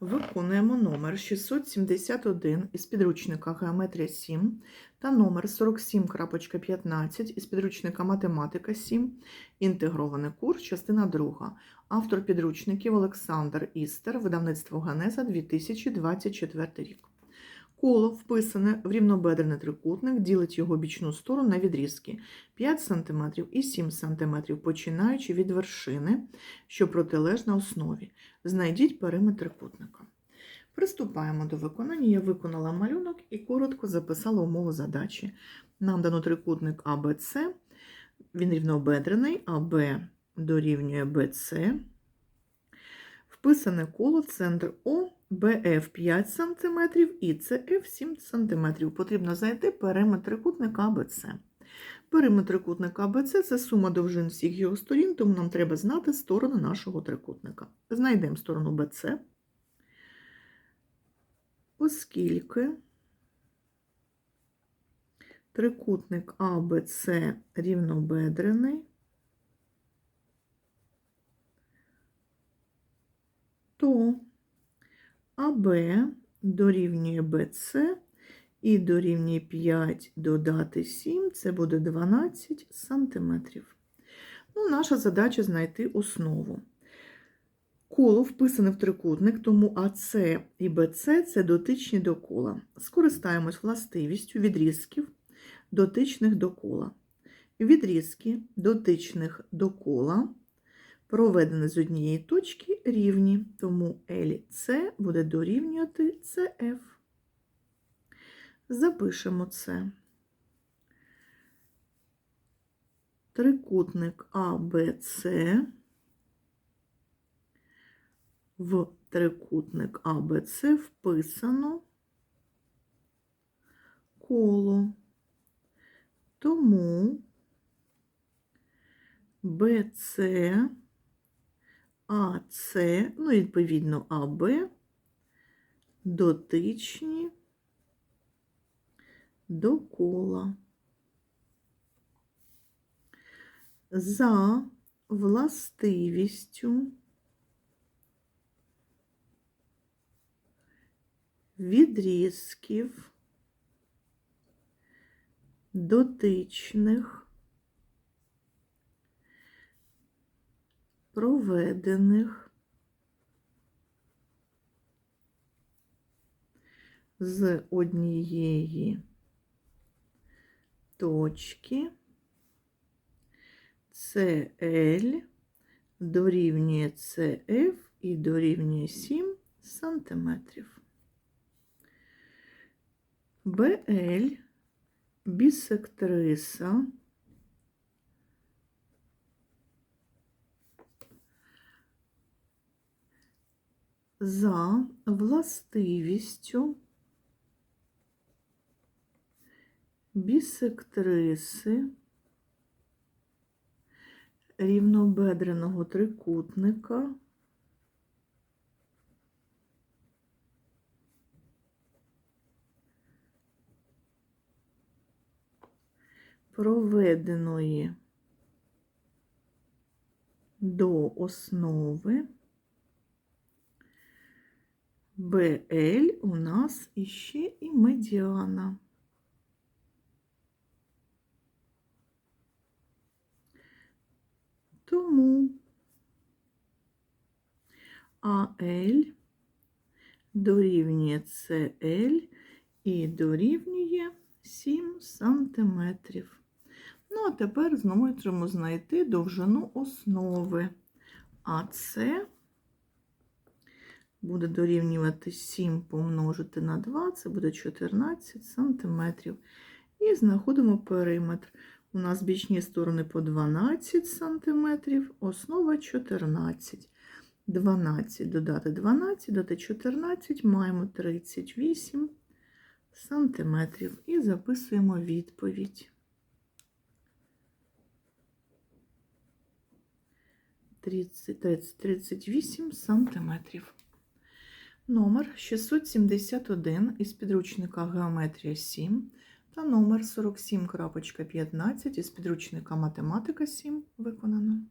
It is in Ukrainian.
Виконуємо номер 671 із підручника Геометрія 7 та номер 47.15 із підручника Математика 7, інтегрований курс, частина 2. Автор підручників Олександр Істер, видавництво Ганеза 2024 рік. Коло, вписане в рівнобедрений трикутник, ділить його бічну сторону на відрізки 5 см і 7 см, починаючи від вершини, що протилежна основі. Знайдіть периметр трикутника. Приступаємо до виконання. Я виконала малюнок і коротко записала умову задачі. Нам дано трикутник АБЦ, він рівнобедрений, АБ дорівнює БЦ. Вписане коло в центр О, БФ 5 см і ЦФ 7 см. Потрібно знайти периметр трикутника АБЦ. Периметр трикутника АБЦ – це сума довжин всіх його сторін, тому нам треба знати сторони нашого трикутника. Знайдемо сторону БЦ, оскільки трикутник АБЦ рівнобедрений, то АБ дорівнює БЦ і дорівнює 5 додати 7, це буде 12 сантиметрів. Ну, наша задача знайти основу. Коло вписане в трикутник, тому АС і БЦ це дотичні до кола. Скористаємось властивістю відрізків дотичних до кола. Відрізки дотичних до кола проведені з однієї точки рівні, тому LC буде дорівнювати CF. Запишемо це. Трикутник АБЦ в трикутник АБЦ вписано коло. Тому БЦ, АЦ, ну, відповідно, АБ дотичні до кола. За властивістю відрізків дотичних проведених з однієї точки CL дорівнює CF і дорівнює 7 сантиметрів. BL бісектриса за властивістю бісектриси рівнобедреного трикутника проведеної до основи БЛ у нас іще і медіана. Тому АЛ дорівнює СЛ і дорівнює 7 сантиметрів. Ну, а тепер зможемо знайти довжину основи. А це буде дорівнювати 7 помножити на 2, це буде 14 сантиметрів. І знаходимо периметр. У нас бічні сторони по 12 см, основа 14. 12 додати 12, додати 14, маємо 38 сантиметрів. І записуємо відповідь. 30, 30, 38 сантиметрів. Номер 671 із підручника Геометрія 7 та номер 47.15 із підручника Математика 7 виконано.